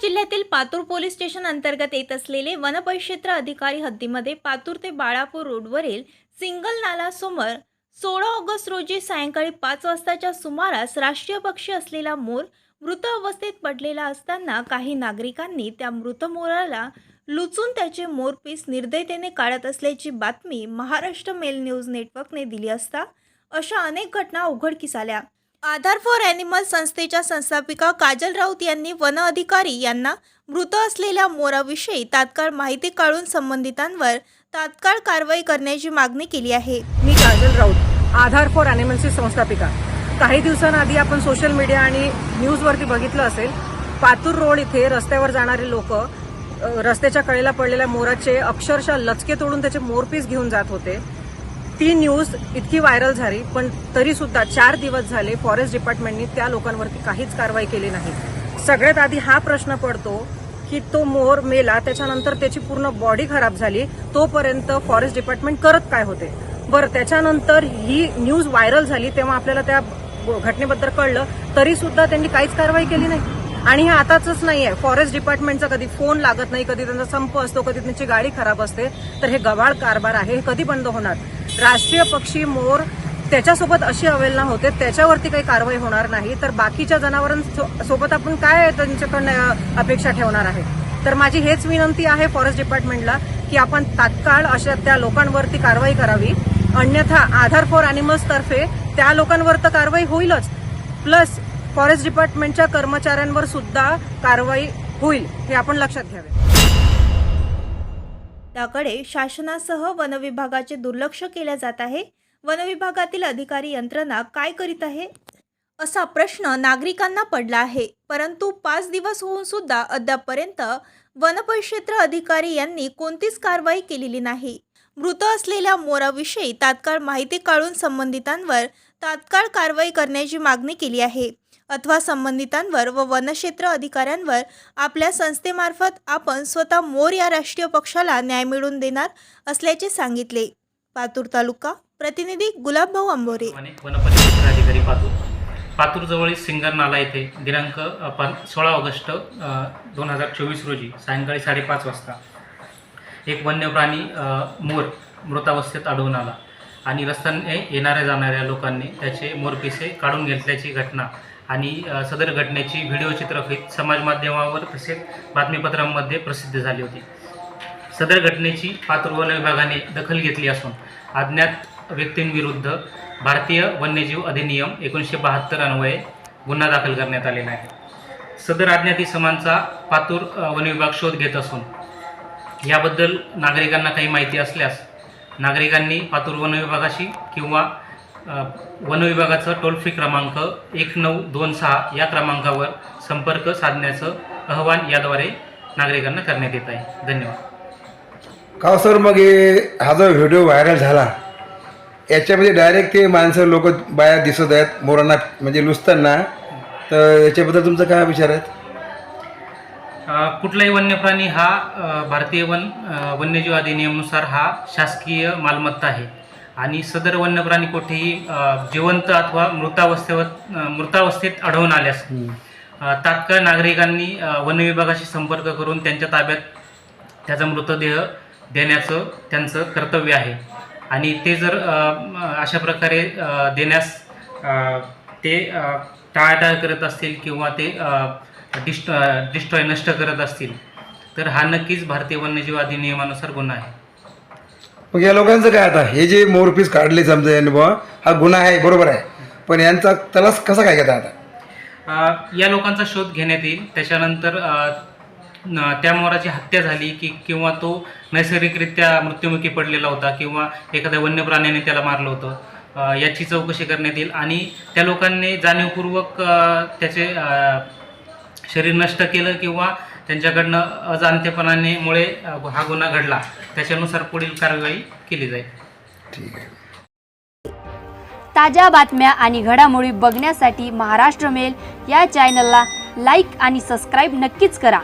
जिल्ह्यातील Patur police station अंतर्गत येत असलेले वनपरिक्षेत्र अधिकारी हद्दीमध्ये पातूर ते बाळापूर रोडवरील सिंगल नाला समोर सोळा ऑगस्ट रोजी सायंकाळी पाच वाजताच्या सुमारास राष्ट्रीय पक्षी असलेला मोर मृत अवस्थेत पडलेला असताना काही नागरिकांनी त्या मृत मोराला लुचून त्याचे मोरपीस निर्दयतेने काढत असल्याची बातमी महाराष्ट्र मेल न्यूज नेटवर्कने दिली असता अशा अनेक घटना उघडकीस आल्या. आधार फॉर ॲनिमल संस्थेच्या संस्थापिका काजल राऊत यांनी वन अधिकारी यांना मृत असलेल्या मोराविषयी तात्काळ माहिती काढून संबंधितांवर तात्काळ कारवाई करण्याची मागणी केली आहे. मी काजल राऊत आधार फॉर ॲनिमल्सची संस्थापिका. काही दिवसांआधी आपण सोशल मीडिया आणि न्यूजवरती बघितलं असेल पातूर रोड इथे रस्त्यावर जाणारे लोक रस्त्याच्या कडेला पडलेल्या मोराचे अक्षरशः लचके तोडून त्याचे मोरपीस घेऊन जात होते. ती न्यूज इतकी व्हायरल झाली पण तरी सुद्धा चार दिवस झाले फॉरेस्ट डिपार्टमेंटनी त्या लोकांवरती काहीच कारवाई केली नाही. सगळ्यात आधी हा प्रश्न पडतो की तो मोर मेला त्याच्यानंतर त्याची पूर्ण बॉडी खराब झाली तोपर्यंत फॉरेस्ट डिपार्टमेंट करत काय होते? बरं त्याच्यानंतर ही न्यूज व्हायरल झाली तेव्हा आपल्याला त्या घटनेबद्दल कळलं तरी सुद्धा त्यांनी काहीच कारवाई केली नाही. आणि हे आताच नाही आहे फॉरेस्ट डिपार्टमेंटचा कधी फोन लागत नाही कधी त्यांचा संप असतो कधी त्यांची गाडी खराब असते तर हे गवाळ कारभार आहे. हे कधी बंद होणार? राष्ट्रीय पक्षी मोर त्याच्यासोबत अशी अवेलना होते त्याच्यावरती काही कारवाई होणार नाही तर बाकीच्या जनावरांसोबत आपण काय त्यांच्याकडनं अपेक्षा ठेवणार आहे? तर माझी हेच विनंती आहे फॉरेस्ट डिपार्टमेंटला की आपण तात्काळ अशा त्या लोकांवरती कारवाई करावी. अन्यथा आधार फॉर अॅनिमल्स तर्फे त्या लोकांवर तर कारवाई होईलच. प्लस फॉरेस्ट डिपार्टमेंटच्या कर्मचाऱ्यांवर सुद्धा कारवाई होईल हे आपण लक्षात घ्यावे. त्याकडे शासनासह वनविभागाचे दुर्लक्ष केले जात आहे. वनविभागातील अधिकारी यंत्रणा काय करीत आहे? असा प्रश्न नागरिकांना पडला आहे. परंतु पाच दिवस होऊन सुद्धा अद्यापपर्यंत वनपरिक्षेत्र अधिकारी यांनी कोणतीच कारवाई केलेली नाही. मृत असलेल्या मोराविषयी तात्काळ माहिती काढून संबंधितांवर तात्काळ कारवाई करण्याची मागणी केली आहे. अथवा संबंधितांवर व वनक्षेत्र अधिकाऱ्यांवर आपल्या संस्थेमार्फत आपण स्वतः मोर या राष्ट्रीय पक्षाला न्याय मिळवून देणार असल्याचे सांगितले. पातूर तालुका प्रतिनिधी गुलाबभाऊ आंबोरे अधिकारी पातूर. पातूर जवळील सिंगर नाला येथे दिनांक अ, सोळा ऑगस्ट दोन हजार चोवीस रोजी सायंकाळी साडेपाच वाजता एक वन्य प्राणी मोर मृतावस्थेत आढळून आला आणि रस्त्याने येणाऱ्या जाणाऱ्या लोकांनी त्याचे मोरपिसे काढून घेतल्याची घटना आणि सदर घटनेची व्हिडिओ चित्रफित समाज माध्यमावर तसेच बातमीपत्रांमध्ये प्रसिद्ध झाली होती. सदर घटनेची पात्र वन विभागाने दखल घेतली असून अज्ञात व्यक्तींविरुद्ध भारतीय वन्यजीव अधिनियम एकोणीसशे बहात्तर अन्वये गुन्हा दाखल करण्यात आलेला आहे. सदर अज्ञात इसमांचा पातूर वनविभाग शोध घेत असून याबद्दल नागरिकांना काही माहिती असल्यास नागरिकांनी पातूर वनविभागाशी किंवा वन विभागाचा टोल फ्री क्रमांक एक नऊ दोन सहा या क्रमांकावर संपर्क साधण्याचं आवाहन याद्वारे नागरिकांना करण्यात येत आहे. धन्यवाद. का सर मग हे हा जो व्हिडिओ व्हायरल झाला याच्यामध्ये डायरेक्ट ते माणसं लोक बाया दिसत आहेत मोरांना म्हणजे लुचताना तर याच्याबद्दल तुमचा काय विचार आहे कुठलाही वन्य प्राणी हा भारतीय वन वन्यजीव अधिनियमानुसार हा शासकीय मालमत्ता आहे. आणि सदर वन्य प्राणी कुठेही जिवंत अथवा मृतावस्थेवर मृतावस्थेत आढळून आल्यास तात्काळ नागरिकांनी वन विभागाशी संपर्क करून त्यांच्या ताब्यात त्याचा मृतदेह देण्याचं त्यांचं कर्तव्य आहे. आणि ते जर अशा प्रकारे देण्यास ते टाळाटाळ करत असतील किंवा ते डिस्ट डिस्ट्रॉय नष्ट करत असतील तर हा नक्कीच भारतीय वन्यजीव अधिनियमानुसार गुन्हा आहे. मग या लोकांचं काय आता? हे जे मोरपीस काढले समजा यांनी बुवा हा गुन्हा आहे बरोबर आहे. पण यांचा तलास कसा काय घेता आता? अ, या लोकांचा शोध घेण्यात येईल. त्याच्यानंतर अ, न- त्या मोराची हत्या झाली की किंवा तो नैसर्गिकरित्या मृत्युमुखी पडलेला होता किंवा एखाद्या वन्य प्राण्याने त्याला मारलं होतं अ, याची चौकशी करण्यात येईल. आणि त्या लोकांनी जाणीवपूर्वक अ, त्याचे अ, शरीर नष्ट केलं किंवा त्यांच्याकडनं अजाणतेपणाने मुळे हा गुन्हा घडला. त्याच्यानुसार पुढील कारवाई केली जाईल. ठीक आहे. ताज्या बातम्या आणि घडामोडी बघण्यासाठी महाराष्ट्र मेल या चॅनलला लाईक आणि सबस्क्राईब नक्कीच करा.